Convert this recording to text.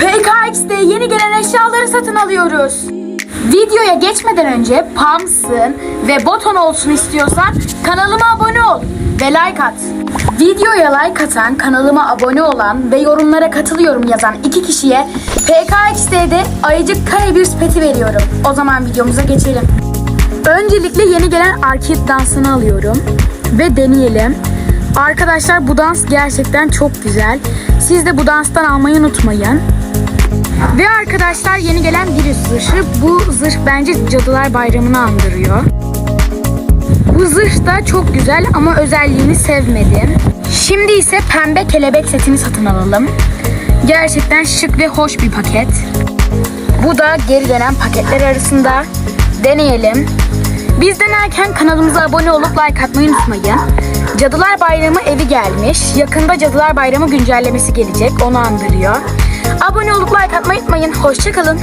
PKX'de yeni gelen eşyaları satın alıyoruz. Videoya geçmeden önce Pams'ın ve Boton olsun istiyorsan kanalıma abone ol ve like at. Videoya like atan, kanalıma abone olan ve yorumlara katılıyorum yazan iki kişiye PKX'de ayıcık kare bir peti veriyorum. O zaman videomuza geçelim. Öncelikle yeni gelen Arcade dansını alıyorum ve deneyelim. Arkadaşlar bu dans gerçekten çok güzel. Siz de bu danstan almayı unutmayın. Ve arkadaşlar yeni gelen bir zırhı. Bu zırh bence Cadılar Bayramı'nı andırıyor. Bu zırh da çok güzel ama özelliğini sevmedim. Şimdi ise pembe kelebek setini satın alalım. Gerçekten şık ve hoş bir paket. Bu da geri dönen paketler arasında. Deneyelim. Biz denerken kanalımıza abone olup like atmayı unutmayın. Cadılar Bayramı evi gelmiş. Yakında Cadılar Bayramı güncellemesi gelecek. Onu andırıyor. Abone olup like atmayı unutmayın. Hoşçakalın.